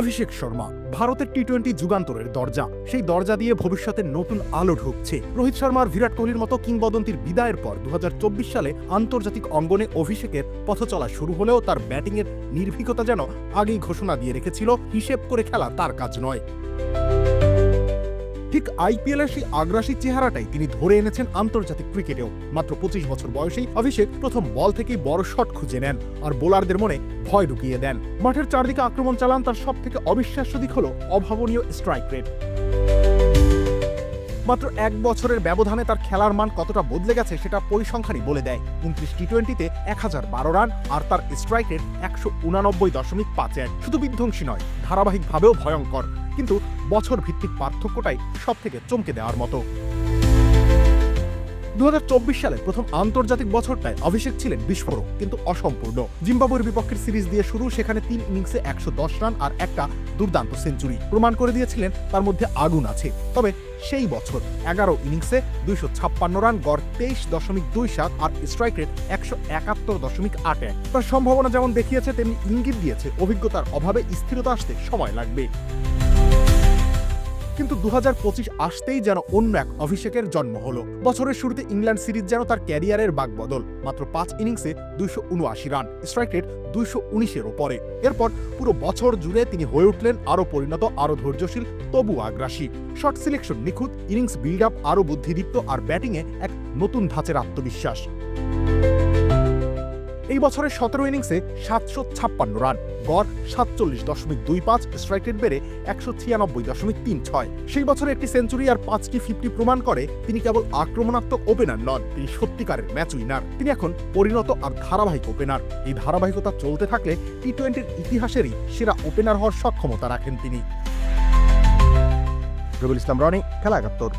অভিষেক শর্মা, ভারতের T twenty যুগান্তরের দরজা। সেই দরজা দিয়ে ভবিষ্যতের নতুন আলো ঢুকছে। রোহিত শর্মার বিরাট কোহলির মতো কিংবদন্তির বিদায়ের পর দু হাজার চব্বিশ সালে আন্তর্জাতিক অঙ্গনে অভিষেকের পথ চলা শুরু হলেও তার ব্যাটিংয়ের নির্ভীকতা যেন আগেই ঘোষণা দিয়ে রেখেছিল, হিসেব করে খেলা তার কাজ নয়। ঠিক আইপিএলের সেই আগ্রাসী চেহারাটাই তিনি ধরে এনেছেন আন্তর্জাতিক ক্রিকেটেও। মাত্র পঁচিশ বছর বয়সেই অভিষেক প্রথম বল থেকেই বড় শট খুঁজে নেন আর বোলারদের মনে ভয় ঢুকিয়ে দেন। মাঠের চারদিকে আক্রমণ চালান তার সব থেকে অবিশ্বাস্য দিক হল অভাবনীয় স্ট্রাইক রেট মাত্র এক বছরের ব্যবধানে তার খেলার মান কতটা বদলে গেছে সেটা পরিসংখ্যানই বলে দেয়। উনত্রিশ টি টোয়েন্টিতে এক হাজার বারো রান আর তার স্ট্রাইক রেট একশো উনানব্বই দশমিক পাঁচ এক। শুধু বিধ্বংসী নয়, ধারাবাহিকভাবেও ভয়ঙ্কর। কিন্তু বছর ভিত্তিক পার্থক্যটাই সব থেকে চমকে দেওয়ার মতো। দু সালের প্রথম আন্তর্জাতিক বছরটায় অভিষেক ছিলেন বিস্ফোরক, কিন্তু অসম্পূর্ণ। জিম্বাবুয়ের বিপক্ষের সিরিজ দিয়ে শুরু, সেখানে তিন ইনিংসে একশো দশ রান আর একটা দুর্দান্ত সেঞ্চুরি। প্রমাণ করে দিয়েছিলেন তার মধ্যে আগুন আছে। তবে সেই বছর এগারো ইনিংসে দুইশো ছাপ্পান্ন রান, গড় তেইশ দশমিক দুই সাত আর স্ট্রাইক রেট একশো একাত্তর দশমিক আট এক। তার সম্ভাবনা যেমন দেখিয়েছে, তেমনি ইঙ্গিত দিয়েছে, অভিজ্ঞতার অভাবে স্থিরতা আসতে সময় লাগবে। কিন্তু দু হাজার পঁচিশ আসতেই যেন অন্য এক অভিষেকের জন্ম হলো। বছরের শুরুতে ইংল্যান্ড সিরিজ যেন তার ক্যারিয়ারের বাগবদল মাত্র পাঁচ ইনিংসে দুইশো উনআশি রান, স্ট্রাইক রেট দুইশো উনিশের ওপরে এরপর পুরো বছর জুড়ে তিনি হয়ে উঠলেন আরও পরিণত, আরও ধৈর্যশীল, তবু আগ্রাসী। শর্ট সিলেকশন নিখুঁত, ইনিংস বিল্ড আপ আরও বুদ্ধিদীপ্ত আর ব্যাটিংয়ে এক নতুন ধাঁচের আত্মবিশ্বাস। এই বছরের সতেরো ইনিংসে সাতশো ছাপ্পান্ন রান, গড় সাতচল্লিশ দশমিক দুই পাঁচ স্ট্রাইক রেট বেড়ে একশো ছিয়ানব্বই দশমিক তিন ছয়। সেই বছরে একটি সেঞ্চুরি আর পাঁচটি ফিফটি প্রমাণ করে তিনি কেবল আক্রমণাত্মক ওপেনার নন, তিনি সত্যিকারের ম্যাচ উইনার তিনি এখন পরিণত আর ধারাবাহিক ওপেনার এই ধারাবাহিকতা চলতে থাকলে টি টোয়েন্টির ইতিহাসেরই সেরা ওপেনার হওয়ার সক্ষমতা রাখেন তিনি। রবিউল ইসলাম রনি, খেলা একাত্তর।